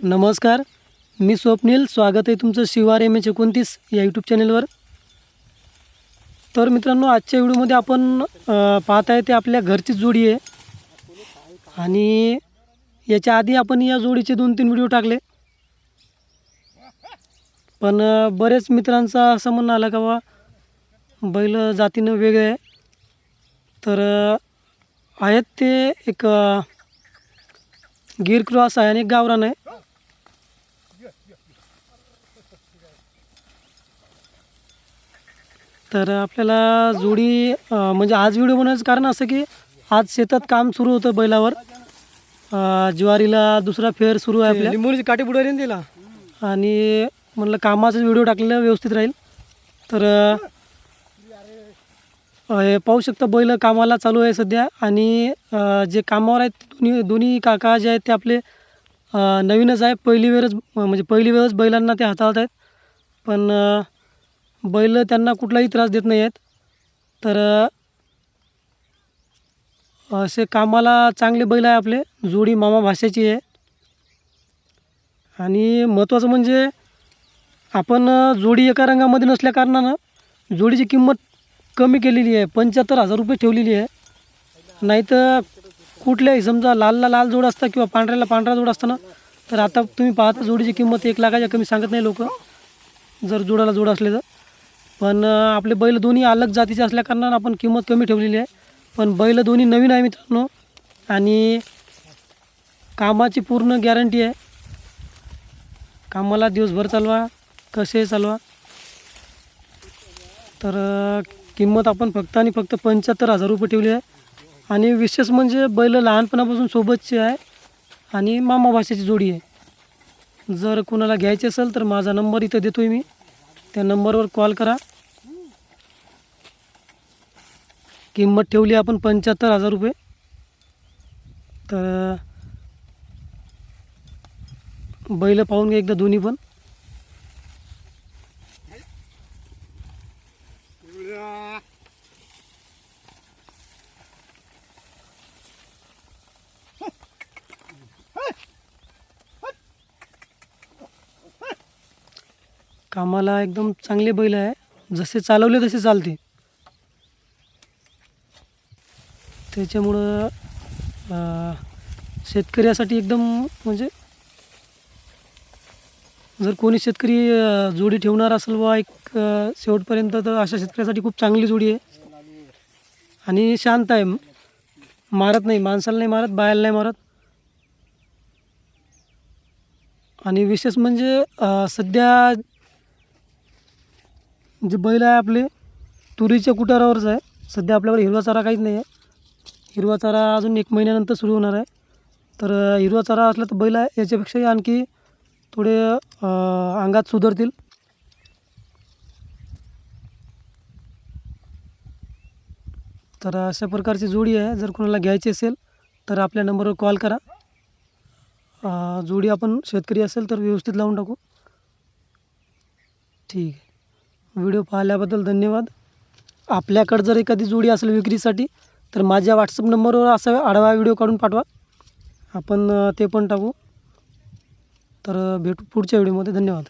नमस्कार मी स्वप्नील स्वागत आहे तुमचं शिवार एम एच एकोणतीस या यूट्यूब चॅनलवर तर मित्रांनो आजच्या व्हिडिओमध्ये आपण पाहत आहे ते आपल्या घरचीच जोडी आहे. आणि याच्या आधी आपण या जोडीचे दोन तीन व्हिडिओ टाकले. पण बरेच मित्रांचा असं म्हणणं आलं का बा बैल जातीनं वेगळे आहे. तर आहेत ते एक गिर क्रॉस आहे आणि एक गावरान आहे. तर आपल्याला जोडी म्हणजे आज व्हिडिओ बनवायचं कारण असं की आज शेतात काम सुरू होतं बैलावर. ज्वारीला दुसरा फेर सुरू आहे आपल्या. लिंबूची काठी बुडवली तिला. आणि म्हणलं कामाचा व्हिडिओ टाकलेला व्यवस्थित राहील. तर हे पाहू शकता बैल कामाला चालू आहे सध्या. आणि जे कामावर आहेत दोन्ही दोन्ही काका जे आहेत ते आपले नवीनच आहे पहिली वेळच म्हणजे पहिली वेळच बैलांना ते हाताळत आहेत. पण बैल त्यांना कुठलाही त्रास देत नाही आहेत तर असे कामाला चांगले बैल आहे आपले. जोडी मामा भाषेची आहे. आणि महत्त्वाचं म्हणजे आपण जोडी एका रंगामध्ये नसल्याकारणानं जोडीची किंमत कमी केलेली आहे. पंच्याहत्तर हजार रुपये ठेवलेली आहे. नाही तर कुठल्याही समजा लालला लाल जोड असता किंवा पांढऱ्याला पांढरा जोड असताना तर आता तुम्ही पाहता जोडीची किंमत एक लाखाच्या कमी सांगत नाही लोक. जर जोडाला जोड असले तर. पण आपले बैल दोन्ही अलग जातीचे असल्याकारणानं आपण किंमत कमी ठेवलेली आहे. पण बैल दोन्ही नवीन आहे मित्रांनो. आणि कामाची पूर्ण गॅरंटी आहे. कामाला दिवसभर चालवा कसे चालवा. तर किंमत आपण फक्त आणि फक्त पंच्याहत्तर हजार रुपये ठेवली आहे. आणि विशेष म्हणजे बैल लहानपणापासून सोबतची आहे आणि मामा भाषेची जोडी आहे. जर कुणाला घ्यायची असेल तर माझा नंबर इथं देतो आहे मी. त्या नंबरवर कॉल करा. किंमत ठेवली आपण पंच्याहत्तर हजार रुपये. तर बैल पाहून घ्या एकदा दोन्ही पण. कामाला एकदम चांगले बैल आहे. जसे चालवले तसे चालते त्याच्यामुळं शेतकऱ्यासाठी एकदम म्हणजे जर कोणी शेतकरी जोडी ठेवणार असेल व एक शेवटपर्यंत तर अशा शेतकऱ्यासाठी खूप चांगली जोडी आहे. आणि शांत आहे. मारत नाही. माणसाला नाही मारत बायाला नाही मारत. आणि विशेष म्हणजे सध्या जे बैल आहे आपले तुरीच्या कुटारावरच आहे. सध्या आपल्याकडे हिरवा चारा काहीच नाही आहे. हिरवा चारा अजून एक महिन्यानंतर सुरू होणार आहे. तर हिरवा चारा असला तर बैल आहे याच्यापेक्षाही आणखी थोडे अंगात सुधारतील. तर अशा प्रकारची जोडी आहे. जर कोणाला घ्यायची असेल तर आपल्या नंबरवर कॉल करा. जोडी आपण शेतकरी असेल तर व्यवस्थित लावून टाकू. ठीक आहे. व्हिडिओ पाहिल्याबद्दल धन्यवाद. आपल्याकडं जर एखादी जोडी असेल विक्रीसाठी तर माझ्या व्हॉट्सअप नंबरवर असा आढावा व्हिडिओ काढून पाठवा. आपण ते पण टाकू. तर भेटू पुढच्या व्हिडिओमध्ये धन्यवाद.